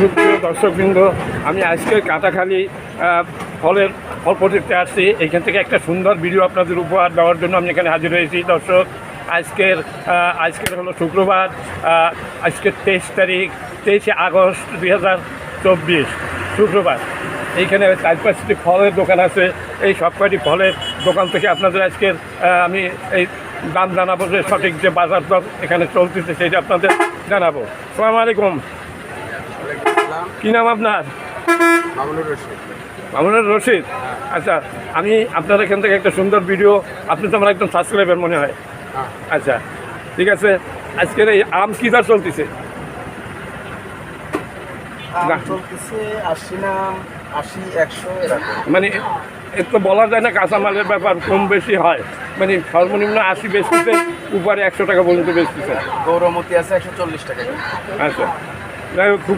সুপ্রিয় দর্শকবৃন্দ, আমি আজকে কাটাখালি ফলের ফল প্রজেক্টে আসছি এইখান থেকে একটা সুন্দর ভিডিও আপনাদের উপহার দেওয়ার জন্য আমি এখানে হাজির হয়েছি। দর্শক, আজকের আজকের হলো শুক্রবার আজকের তেইশ তারিখ, তেইশে আগস্ট দুই চব্বিশ, শুক্রবার। এইখানে চার পাঁচটি ফলের দোকান আছে। এই সব কয়টি ফলের দোকান থেকে আপনাদের আজকের আমি এই দাম জানাব যে সঠিক যে বাজার দর এখানে চলতেছে, সেটা আপনাদের জানাব। সালাম আলাইকুম। কি নাম আপনার? মামুনুর রশিদ। আচ্ছা আমি আপনার এখান থেকে একটা সুন্দর ভিডিও আপনি তো আমার একদম সাবস্ক্রাইবার মনে হয়। হ্যাঁ। আচ্ছা ঠিক আছে আজকের এই আম কী দর চলতেছে? মানে এর তো বলা যায় না কাঁচামালের ব্যাপার কম বেশি হয়। মানে সর্বনিম্ন আশি বেচতেছে উপরে একশো টাকা পর্যন্ত বেচতেছে। গৌরমতি আছে একশো চল্লিশ টাকা। আচ্ছা যাই হোক খুব